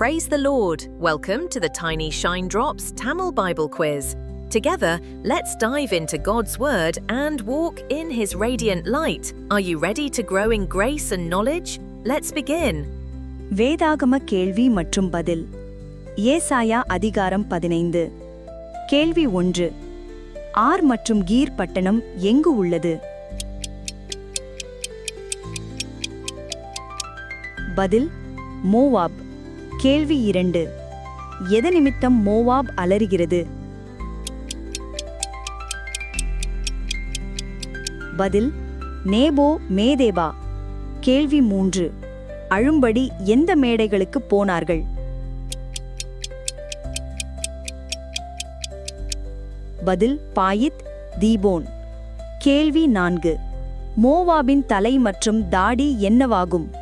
Praise the Lord. Welcome to the Tiny Shine Drops Tamil Bible Quiz. Together, let's dive into God's Word and walk in His radiant light. Are you ready to grow in grace and knowledge? Let's begin. வேதாகம கேள்வி மற்றும் பதில் ஏசாயா அதிகாரம் பதினைந்து கேள்வி ஒன்று ஆர் மற்றும் கீர் பட்டணம் எங்கு உள்ளது பதில் மோவாப் கேள்வி இரண்டு. எத நிமித்தம் மோவாப் அலறுகிறது? பதில் நேபோ மேதேபா. கேள்வி மூன்று. அழும்படி எந்த மேடைகளுக்கு போனார்கள்? பதில் பாயித் தீபோன். கேள்வி நான்கு. மோவாபின் தலை மற்றும் தாடி என்னவாகும்?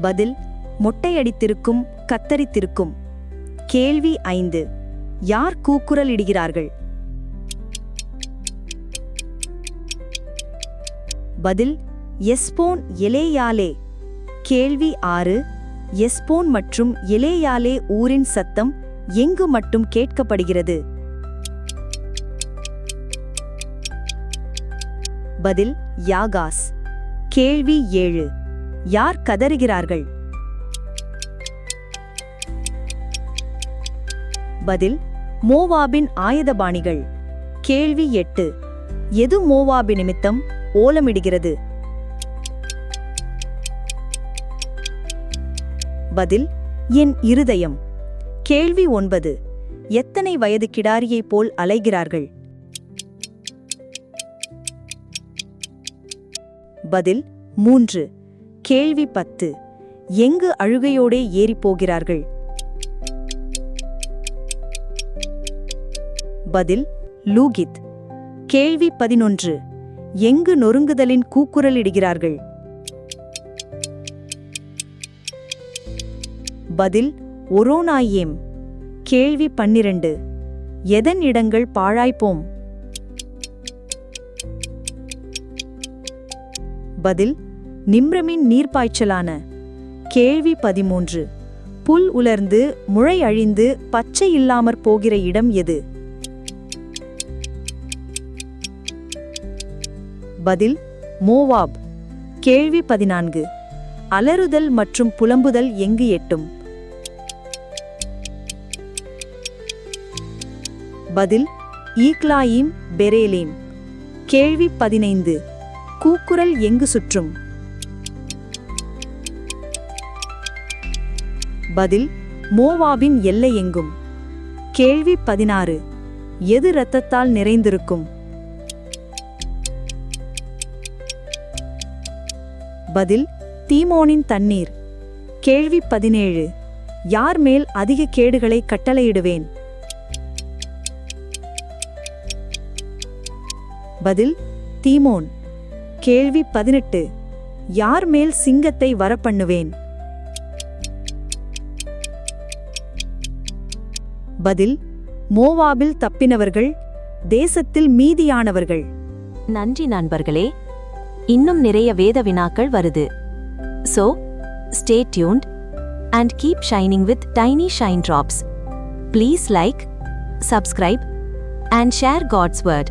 பதில் மொட்டையடித்திருக்கும் கத்தரித்திருக்கும். கேள்வி ஐந்து. யார் கூக்குரலிடுகிறார்கள்? பதில் எஸ்போன் எலேயாலே. கேள்வி ஆறு. எஸ்போன் மற்றும் எலேயாலே ஊரின் சத்தம் எங்கு மட்டும் கேட்கப்படுகிறது? பதில் யாகாஸ். கேள்வி ஏழு. யார் கதறுகிறார்கள்? பதில் மோவாபின் ஆயுதபாணிகள். கேள்வி எட்டு. எது மோவாபி நிமித்தம் ஓலமிடுகிறது? பதில் என் இருதயம். கேள்வி ஒன்பது. எத்தனை வயது கிடாரியைப் போல் அலைகிறார்கள்? பதில் மூன்று. கேள்வி பத்து. எங்கு அழுகையோடே ஏறி போகிறார்கள் பதில் லூகித். கேள்வி பதினொன்று. எங்கு நொறுங்குதலின் கூக்குரலிடுகிறார்கள்? பதில் ஒரோனாயேம். கேள்வி பன்னிரண்டு. எதன் இடங்கள் பாழாய்ப்போம்? பதில் நிம்ரமின் நீர்ப்பாய்ச்சலான. கேள்வி பதிமூன்று. புல் உலர்ந்து முளை அழிந்து பச்சை இல்லாமற் போகிற இடம் எது? பதில் மோவாப். கேள்வி பதினான்கு. அலறுதல் மற்றும் புலம்புதல் எங்கு எட்டும்? பதில் ஈக்லாயிம் பெரேலேம். கேள்வி பதினைந்து. கூக்குரல் எங்கு சுற்றும்? பதில் மோவாவின் எல்லை எங்கும். கேள்வி பதினாறு எது இரத்தத்தால் நிறைந்திருக்கும்? பதில் தீமோனின் தண்ணீர். கேள்வி பதினேழு யார் மேல் அதிக கேடுகளை கட்டளையிடுவேன்? பதில் தீமோன். கேள்வி பதினெட்டு யார் மேல் சிங்கத்தை வரப்பண்ணுவேன்? பதில் மோவாபில் தப்பினவர்கள் தேசத்தில் மீதியானவர்கள். நன்றி நண்பர்களே. இன்னும் நிறைய வேத வினாக்கள் வருது. So stay tuned and keep shining with tiny shine drops please like subscribe and share God's word